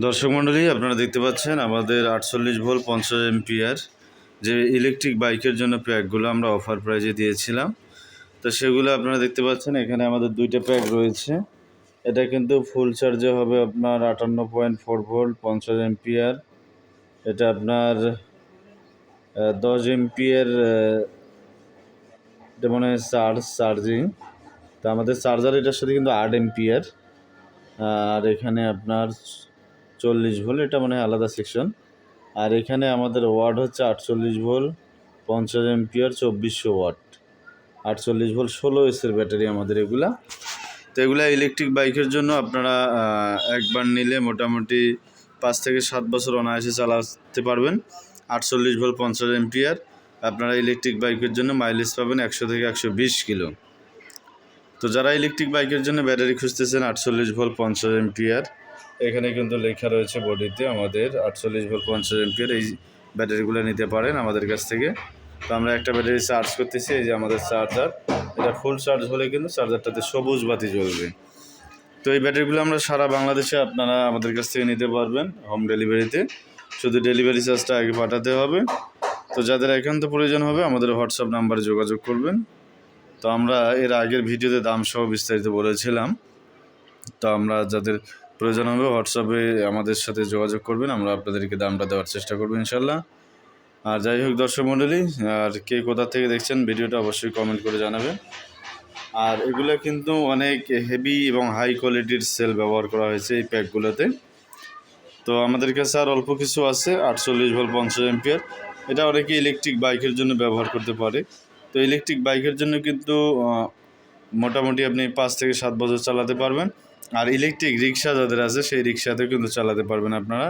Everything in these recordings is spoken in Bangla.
দর্শক মণ্ডলী, আপনারা দেখতে পাচ্ছেন আমাদের আটচল্লিশ ভোল পঞ্চাশ এমপিআর যে ইলেকট্রিক বাইকের জন্য প্যাকগুলো আমরা অফার প্রাইজে দিয়েছিলাম। তো সেগুলো আপনারা দেখতে পাচ্ছেন, এখানে আমাদের দুইটা প্যাক রয়েছে। এটা কিন্তু ফুল চার্জে হবে আপনার আটান্ন পয়েন্ট ফোর ভোল্ট পঞ্চাশ এমপিআর। এটা আপনার দশ এমপিএর এটা মনে হয় চার্জ চার্জিং তো আমাদের চার্জার এটার সাথে কিন্তু আট এমপিআর। আর এখানে আপনার চল্লিশ ভোল্ট, এটা মনে আলাদা সেকশন আর এখানে আমাদের ওয়াট হচ্ছে আটচল্লিশ ভোল্ট, পঞ্চাশ এমপিআর চব্বিশশো ওয়াট আটচল্লিশ ভোল্ট ষোলো এসের ব্যাটারি আমাদের এগুলা। তো এগুলা ইলেকট্রিক বাইকের জন্য আপনারা একবার নিলে মোটামুটি পাঁচ থেকে সাত বছর অনায়াসে চালাতে পারবেন। আটচল্লিশ ভোল্ট, পঞ্চাশ এমপিআর আপনারা ইলেকট্রিক বাইকের জন্য মাইলেজ পাবেন একশো থেকে একশো বিশ কিলো। তো যারা ইলেকট্রিক বাইকের জন্য ব্যাটারি খুঁজতেছেন, আটচল্লিশ ভোল্ট, পঞ্চাশ এমপিআর এখানে কিন্তু লেখা রয়েছে বডিতে আমাদের আটচল্লিশ ভোল্ট পঞ্চাশ এমপিআর এই ব্যাটারিগুলো নিতে পারেন আমাদের কাছ থেকে। তো আমরা একটা ব্যাটারি চার্জ করতেছি, এই যে আমাদের চার্জার। এটা ফুল চার্জ হলে কিন্তু চার্জারটাতে সবুজ বাতি জ্বলবে। তো এই ব্যাটারিগুলো আমরা সারা বাংলাদেশে আপনারা আমাদের কাছ থেকে নিতে পারবেন হোম ডেলিভারিতে। শুধু ডেলিভারি চার্জটা আগে পাঠাতে হবে। তো যাদের একান্ত প্রয়োজন হবে আমাদের হোয়াটসঅ্যাপ নাম্বারে যোগাযোগ করবেন। তো আমরা এর আগের ভিডিওতে দাম সহ বিস্তারিত বলেছিলাম। তো আমরা যাদের প্রয়োজন হবে হোয়াটসঅ্যাপে আমাদের সাথে যোগাযোগ করবেন, আমরা আপনাদেরকে দামটা দেওয়ার চেষ্টা করব ইনশাল্লাহ আর যাই হোক দর্শক মণ্ডলী আর কে কোথা থেকে দেখছেন ভিডিওটা অবশ্যই কমেন্ট করে জানাবেন। আর এগুলো কিন্তু অনেক হেভি এবং হাই কোয়ালিটির সেল ব্যবহার করা হয়েছে এই প্যাকগুলোতে। তো আমাদের কাছে আর অল্প কিছু আছে, আটচল্লিশ ভোল্ট পঞ্চাশ এমপিয়ার এটা অনেকে ইলেকট্রিক বাইকের জন্য ব্যবহার করতে পারে। তো ইলেকট্রিক বাইকের জন্য কিন্তু মোটামুটি আপনি পাঁচ থেকে সাত বছর চালাতে পারবেন। আর ইলেকট্রিক রিক্সা যাদের আছে, সেই রিক্সাতেও কিন্তু চালাতে পারবেন আপনারা।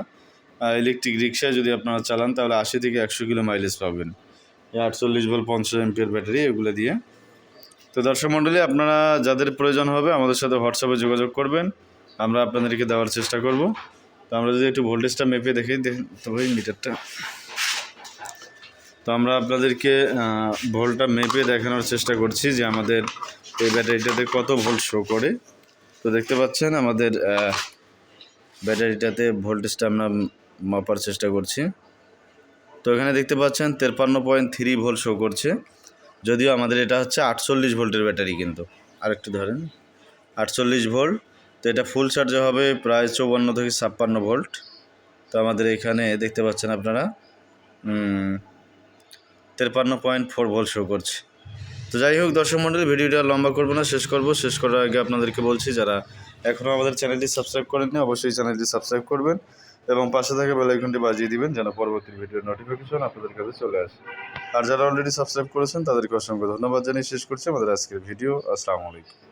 ইলেকট্রিক রিক্সায় যদি আপনারা চালান, তাহলে আশি থেকে একশো কিলো মাইলেজ পাবেন। আটচল্লিশ ভোল্ট পঞ্চাশ এমপিয়ার ব্যাটারি এগুলো দিয়ে। তো দর্শক মণ্ডলী, আপনারা যাদের প্রয়োজন হবে, আমাদের সাথে হোয়াটসঅ্যাপে যোগাযোগ করবেন। আমরা আপনাদেরকে দেওয়ার চেষ্টা করব। তো আমরা যদি একটু ভোল্টেজটা মেপে দেখি তবে মিটারটা তো আমরা আপনাদেরকে ভোল্টটা মেপে দেখানোর চেষ্টা করছি যে আমাদের এই ব্যাটারিটাতে কত ভোল্ট শো করে। তো দেখতে পাচ্ছেন আমাদের ব্যাটারিটাতে ভোল্টেজটা আমরা মাপার চেষ্টা করছি। তো এখানে দেখতে পাচ্ছেন তেপ্পান্ন পয়েন্ট থ্রি ভোল্ট শো করছে। যদিও আমাদের এটা হচ্ছে আটচল্লিশ ভোল্টের ব্যাটারি কিন্তু। আরেকটু ধরেন, আটচল্লিশ ভোল্ট, তো এটা ফুল চার্জে হবে প্রায় চৌবান্ন থেকে ছাপ্পান্ন ভোল্ট। তো আমাদের এখানে দেখতে পাচ্ছেন আপনারা তেপ্পান্ন পয়েন্ট ফোর ভোল্ট শো করছে। তো যাই হোক, দর্শক মণ্ডলী ভিডিওটা লম্বা করব না, শেষ করব। শেষ করার আগে আপনাদেরকে বলছি, যারা এখনও আমাদের চ্যানেলটি সাবস্ক্রাইব করেননি, অবশ্যই চ্যানেলটি সাবস্ক্রাইব করবেন এবং পাশে থাকা বেলাইকনটি বাজিয়ে দিবেন, যেন পরবর্তী ভিডিওর নোটিফিকেশন আপনাদের কাছে চলে আসে। আর যারা অলরেডি সাবস্ক্রাইব করেছেন, তাদেরকে অসংখ্য ধন্যবাদ জানিয়ে শেষ করছি আমাদের আজকের ভিডিও। আসসালামু আলাইকুম।